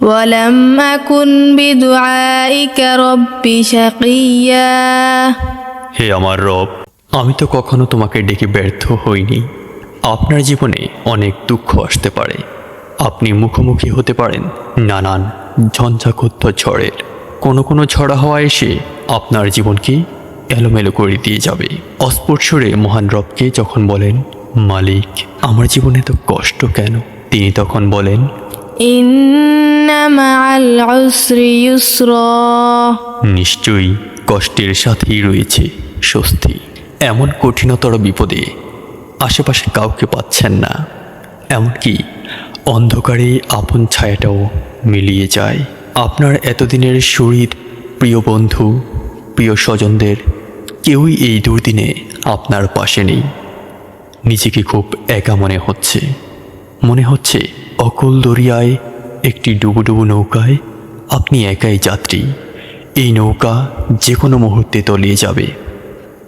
ولم أكن بدعائك رب شقيا হে আমার রব আমি তো কখনো তোমাকে ডেকে ব্যর্থ হইনি আপনার জীবনে অনেক দুঃখ আসতে পারে আপনি মুখোমুখি হতে পারেন নানান ঝঞ্ঝাকত্য ঝড়ের কোনো কোনো ঝড়া হওয়া এসে আপনার জীবনকে এলোমেলো করে দিয়ে যাবে অস্পর্শরে মহান রবকে যখন বলেন মালিক আমার জীবনে তো কষ্ট কেন তিনি তখন বলেন নিশ্চয়ই কষ্টের সাথেই রয়েছে স্বস্তি, এমন কঠিনতর বিপদে আশেপাশে কাউকে পাচ্ছেন না। এমনকি অন্ধকারে আপন ছায়াটাও মিলিয়ে যায়। আপনার এতদিনের শরীর প্রিয় বন্ধু, প্রিয় স্বজনদের কেউই এই দুর্দিনে আপনার পাশে নেই। নিজেকে খুব একা মনে হচ্ছে। মনে হচ্ছে অকল দরিয়ায় একটি ডুবুডুবু নৌকায় আপনি একাই যাত্রী এই নৌকা যে কোনো মুহূর্তে তলিয়ে যাবে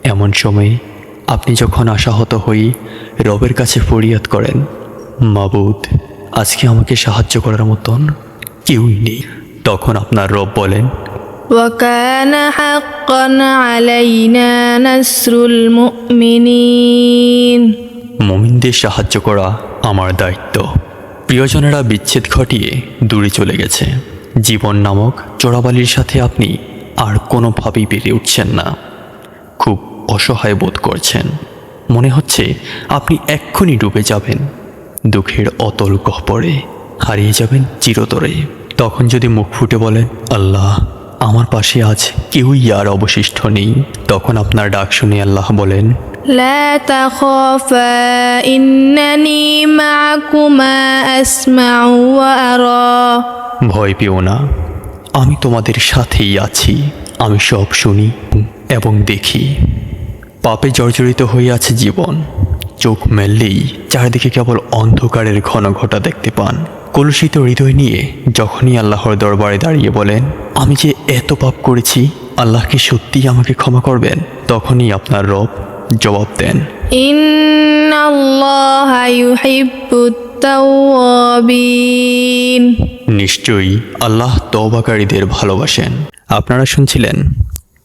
এমন সময়ে আপনি যখন আশাহত হয়ে রবের কাছে ফরিয়াদ করেন মাবুদ আজকে আমাকে সাহায্য করার মতন কেউই নেই তখন আপনার রব বলেন وكان حقا علينا نصر المؤمنين মমিনদের সাহায্য করা আমার দায়িত্ব প্রিয়জনেরা বিচ্ছেদ ঘটিয়ে দূরে চলে গেছে। জীবন নামক চোরাবালির সাথে আপনি আর কোনোভাবেই পেরে উঠছেন না। খুব অসহায় বোধ করছেন। মনে হচ্ছে আপনি এক্ষুনি ডুবে যাবেন। দুঃখের অতল গহ্বরে হারিয়ে যাবেন চিরতরে। তখন যদি মুখ ফুটে বলেন, আল্লাহ আমার পাশে আজ কেউই আর অবশিষ্ট নেই তখন আপনার ডাক শুনে আল্লাহ বলেন لا تخافا إنني معكما أسمع وأرى ভয় পেও না আমি তোমাদের সাথেই আছি আমি সব শুনি এবং দেখি পাপে জর্জরিত হয়ে আছে জীবন চোখ মেললেই চারিদিকে কেবল অন্ধকারের ঘন ঘটা দেখতে পান কলুষিত হৃদয় নিয়ে যখনই আল্লাহর দরবারে দাঁড়িয়ে বলেন আমি যে এত পাপ করেছি আল্লাহ কি সত্যিই আমাকে ক্ষমা করবেন? তখনই আপনার রব জবাব দেন নিশ্চয়ই আল্লাহ তবাকারীদের ভালোবাসেন। আপনারা শুনছিলেন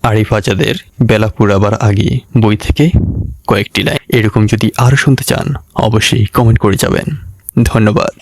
আরিফ আজাদের বেলা পুরাবার আগে বই থেকে কয়েকটি লাইন। এরকম যদি আরও শুনতে চান অবশ্যই কমেন্ট করে যাবেন। ধন্যবাদ।